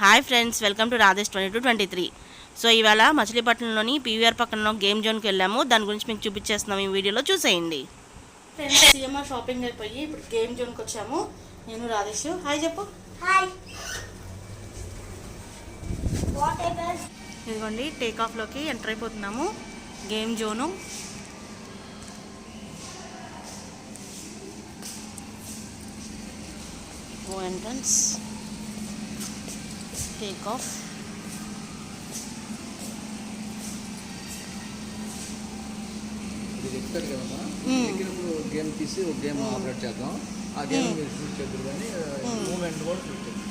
Hi friends welcome to Radhesh twenty two twenty three. So ఇవాళ మచిలీపట్నంలోని PVR పక్కన game జోన్కి వెళ్ళాము. దాని గురించి మీకు చూపించేస్తున్నాం ఈ వీడియోలో. చూసేయండి. ఫ్రెండ్స్ సిఎంఆర్ షాపింగ్ అయిపోయి ఇప్పుడు గేమ్ జోన్కి వచ్చాము. నేను రాధేష్. హాయ్ చెప్పు. హాయ్. ఇదిగోండి టేక్ ఆఫ్లోకి ఎంటర్ అయిపోతున్నాము. Game zone. ఓ ఎంట్రన్స్ టేక్ ఆఫ్ ఇది చెప్తారు కదమ్మా మ్మ్. ఎక్కినప్పుడు గేమ్ తీసి ఒక గేమ్ ఆపరేట్ చేద్దాం. ఆ గేమ్ మీరు షూట్ చేద్దరు కానీ మూమెంట్ కూడా షూట్ చేద్దాం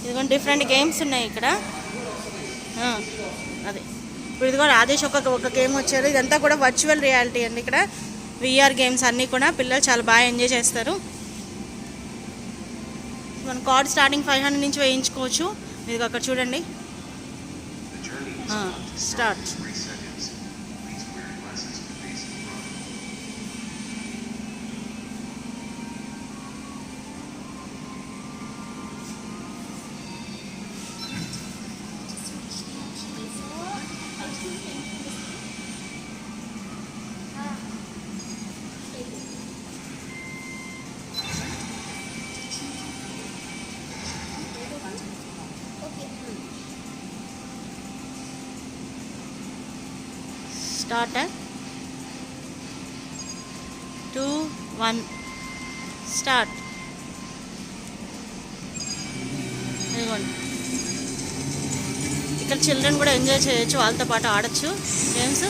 ఇదిగోండి డిఫరెంట్ గేమ్స్ ఉన్నాయి ఇక్కడ. అదే. ఇప్పుడు ఇదిగో రాధేష్ ఒక ఒక గేమ్ వచ్చారు. ఇదంతా కూడా వర్చువల్ రియాలిటీ అండి ఇక్కడ. విఆర్ గేమ్స్ అన్నీ కూడా పిల్లలు చాలా బాగా ఎంజాయ్ చేస్తారు. మన కార్డ్ స్టార్టింగ్ ఫైవ్ హండ్రెడ్ నుంచి వేయించుకోవచ్చు. మీరు అక్కడ చూడండి. Start start two one start ఇదిగోండి ఇక్కడ చిల్డ్రన్ కూడా ఎంజాయ్ చేయొచ్చు వాళ్ళతో పాటు ఆడొచ్చు. గేమ్స్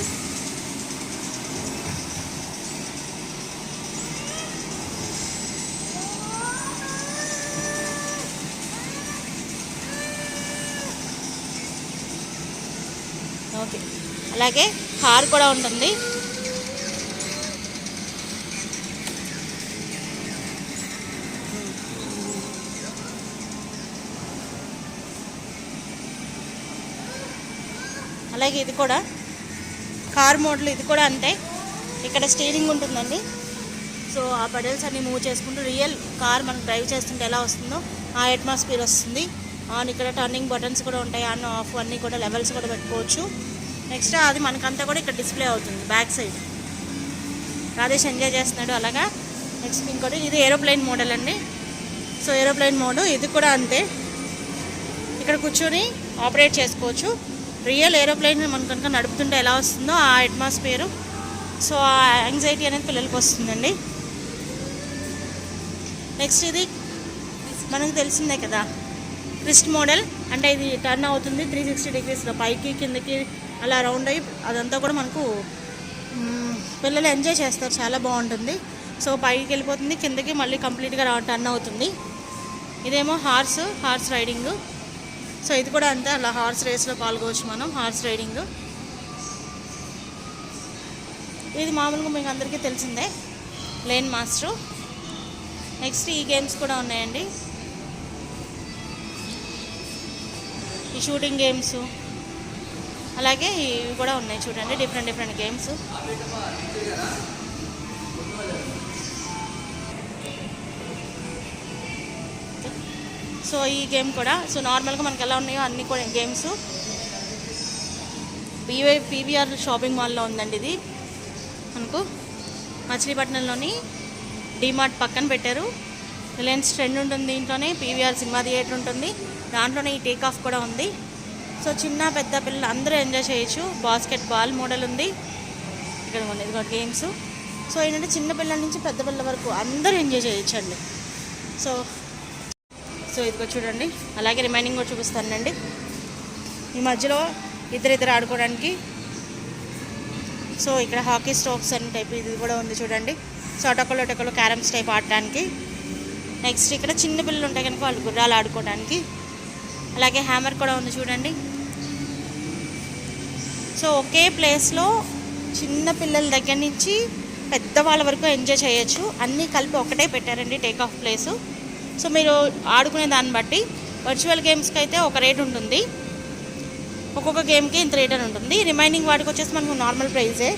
ఓకే అలాగే కార్ కూడా ఉంటుంది. అలాగే ఇది కూడా కార్ మోడల్ ఇది కూడా అంతే. ఇక్కడ స్టీరింగ్ ఉంటుందండి. సో ఆ పెడల్స్ అన్ని మూవ్ చేసుకుంటూ రియల్ కార్ మనం డ్రైవ్ చేస్తుంటే ఎలా వస్తుందో ఆ అట్మాస్ఫియర్ వస్తుంది. ఆన్ ఇక్కడ టర్నింగ్ బటన్స్ కూడా ఉంటాయి. ఆన్ ఆఫ్ అన్నీ కూడా లెవెల్స్ కూడా పెట్టుకోవచ్చు. నెక్స్ట్ అది మనకంతా కూడా ఇక్కడ డిస్ప్లే అవుతుంది బ్యాక్ సైడ్ రాధేష్ ఎంజాయ్ చేస్తున్నాడు అలాగా. నెక్స్ట్ ఇంకోటి ఇది ఏరోప్లేన్ మోడల్ అండి. సో ఏరోప్లేన్ మోడ్ ఇది కూడా అంతే. ఇక్కడ కూర్చొని ఆపరేట్ చేసుకోవచ్చు. రియల్ ఏరోప్లేన్ మనం కనుక నడుపుతుంటే ఎలా వస్తుందో ఆ అట్మాస్ఫియర్ సో ఆ యాంగ్జైటీ అనేది పిల్లలకి వస్తుందండి. నెక్స్ట్ ఇది మనకు తెలిసిందే కదా. క్రిస్ట్ మోడల్ అంటే ఇది టర్న్ అవుతుంది త్రీ సిక్స్టీ డిగ్రీస్లో పైకి కిందకి అలా రౌండ్ అయ్యి అదంతా కూడా మనకు పిల్లలు ఎంజాయ్ చేస్తారు. చాలా బాగుంటుంది. సో పైకి వెళ్ళిపోతుంది కిందకి మళ్ళీ కంప్లీట్గా రా టర్న్ అవుతుంది. ఇదేమో హార్స్ హార్స్ రైడింగ్ సో ఇది కూడా అంతే. అలా హార్స్ రేస్లో పాల్గొవచ్చు మనం హార్స్ రైడింగ్ ఇది మామూలుగా మీకు అందరికీ తెలిసిందే. లేన్ మాస్టరు నెక్స్ట్ ఈ గేమ్స్ కూడా ఉన్నాయండి. ఈ షూటింగ్ గేమ్స్. అలాగే ఇవి కూడా ఉన్నాయి చూడండి డిఫరెంట్ డిఫరెంట్ గేమ్స్. సో ఈ గేమ్ కూడా సో నార్మల్గా మనకి ఎలా ఉన్నాయో అన్ని కూడా గేమ్స్. పీవై పీవీఆర్ షాపింగ్ మాల్లో ఉందండి ఇది. మనకు మచిలీపట్నంలోని డిమార్ట్ పక్కన పెట్టారు. రిలయన్స్ ట్రెండ్ ఉంటుంది దీంట్లోనే పీవీఆర్ సినిమా థియేటర్ ఉంటుంది. దాంట్లోనే ఈ టేక్ ఆఫ్ కూడా ఉంది. సో చిన్న పెద్ద పిల్లలు అందరూ ఎంజాయ్ చేయొచ్చు. బాస్కెట్ బాల్ మోడల్ ఉంది. ఇక్కడ ఉండేది ఇదిగో గేమ్స్ సో ఏంటంటే చిన్న పిల్లల నుంచి పెద్ద పిల్లల వరకు అందరూ ఎంజాయ్ చేయొచ్చు అండి సో సో ఇదిగో చూడండి. అలాగే రిమైనింగ్ కూడా చూపిస్తానండి. ఈ మధ్యలో ఇద్దరిద్దరు ఆడుకోవడానికి. సో ఇక్కడ హాకీ స్టోక్స్ అని టైప్ ఇది కూడా ఉంది చూడండి. సో అటకలు అటకలు క్యారమ్స్ టైప్ ఆడటానికి. నెక్స్ట్ ఇక్కడ చిన్న పిల్లలు ఉంటాయి కనుక వాళ్ళు గుర్రాలు ఆడుకోవడానికి. అలాగే హ్యామర్ కూడా ఉంది చూడండి. సో ఒకే ప్లేస్లో చిన్న పిల్లల దగ్గర నుంచి పెద్దవాళ్ళ వరకు ఎంజాయ్ చేయొచ్చు. అన్నీ కలిపి ఒకటే పెట్టారండి టేక్ ఆఫ్ ప్లేసు సో మీరు ఆడుకునే దాన్ని బట్టి వర్చువల్ గేమ్స్కి అయితే ఒక రేట్ ఉంటుంది. ఒక్కొక్క గేమ్కి ఇంత రేట్ అని ఉంటుంది. రిమైనింగ్ వాటికి వచ్చేసి మనకు నార్మల్ ప్రైజే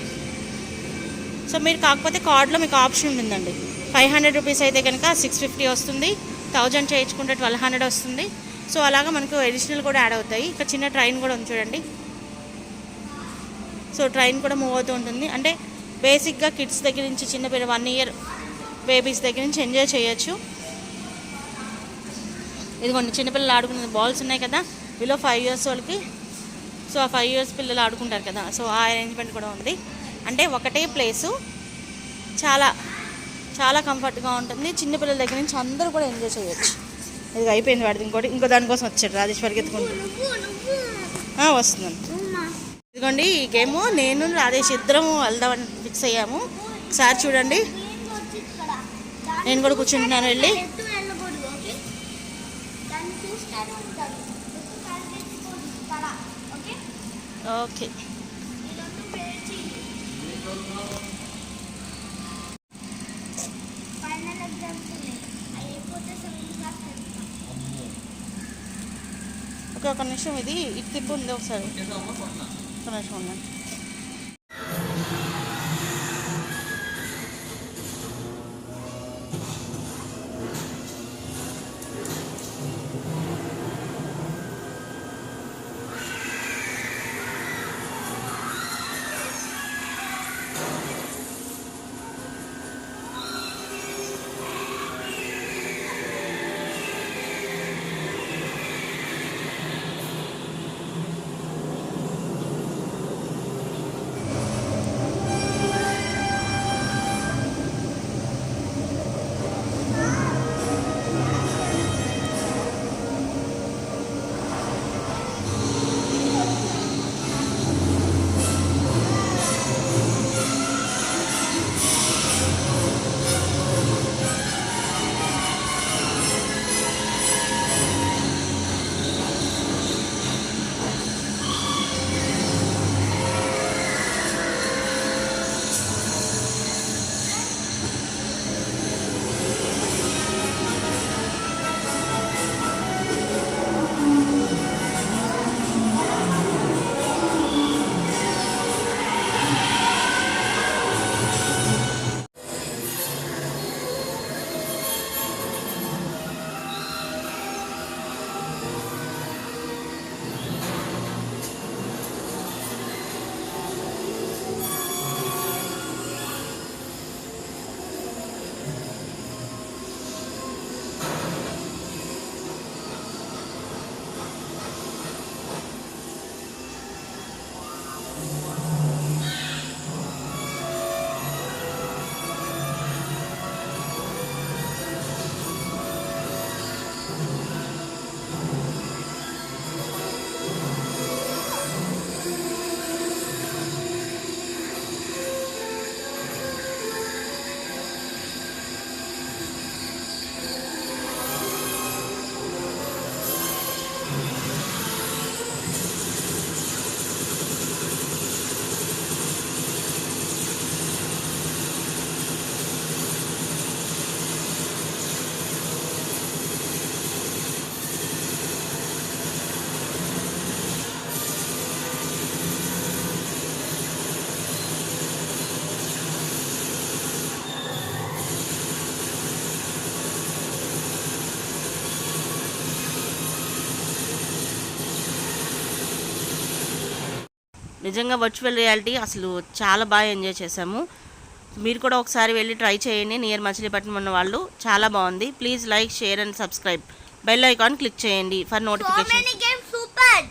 సో మీరు కాకపోతే కార్డ్లో మీకు ఆప్షన్ ఉంటుందండి. ఫైవ్ హండ్రెడ్ రూపీస్ అయితే కనుక సిక్స్ ఫిఫ్టీ వస్తుంది. థౌజండ్ చేయించుకుంటే ట్వెల్వ్ హండ్రెడ్ వస్తుంది. సో అలాగా మనకు అడిషనల్ కూడా యాడ్ అవుతాయి. ఇక్కడ చిన్న ట్రైన్ కూడా ఉంది చూడండి. సో ట్రైన్ కూడా మూవ్ అవుతూ ఉంటుంది. అంటే బేసిక్గా కిడ్స్ దగ్గర నుంచి చిన్న పిల్ల వన్ ఇయర్ బేబీస్ దగ్గర నుంచి ఎంజాయ్ చేయొచ్చు. ఇదిగోండి చిన్నపిల్లలు ఆడుకునే బాల్స్ ఉన్నాయి కదా. బిలో ఫైవ్ ఇయర్స్ వాళ్ళకి. సో ఆ ఫైవ్ ఇయర్స్ పిల్లలు ఆడుకుంటారు కదా. సో ఆ అరేంజ్మెంట్ కూడా ఉంది. అంటే ఒకటే ప్లేసు చాలా చాలా కంఫర్ట్గా ఉంటుంది. చిన్నపిల్లల దగ్గర నుంచి అందరూ కూడా ఎంజాయ్ చేయొచ్చు. ఇది అయిపోయింది వాడిది ఇంకోటి. ఇంకో దానికోసం వచ్చాడు రాజేశ్వరికి పరిగెత్తుకుంటూ వస్తున్నాను ఇదిగోండి ఈ గేమ్. నేను రాజేష్ ఇద్దరం వెళ్దామని ఫిక్స్ అయ్యాము. ఒకసారి చూడండి. నేను కూడా కూర్చుంటున్నాను వెళ్ళి. ఓకే. ఓకే ఒక నిమిషం ఇది ఇటు తిప్పు ఉంది ఒకసారి. ఒక నిమిషం ఉన్నాను నిజంగా వర్చువల్ రియాలిటీ అసలు చాలా బాగా ఎంజాయ్ చేశాము. మీరు కూడా ఒకసారి వెళ్ళి ట్రై చేయండి. నియర్ మచిలీపట్నం ఉన్న వాళ్ళు చాలా బాగుంది. Please like share and subscribe bell icon click చేయండి ఫర్ నోటిఫికేషన్ సూపర్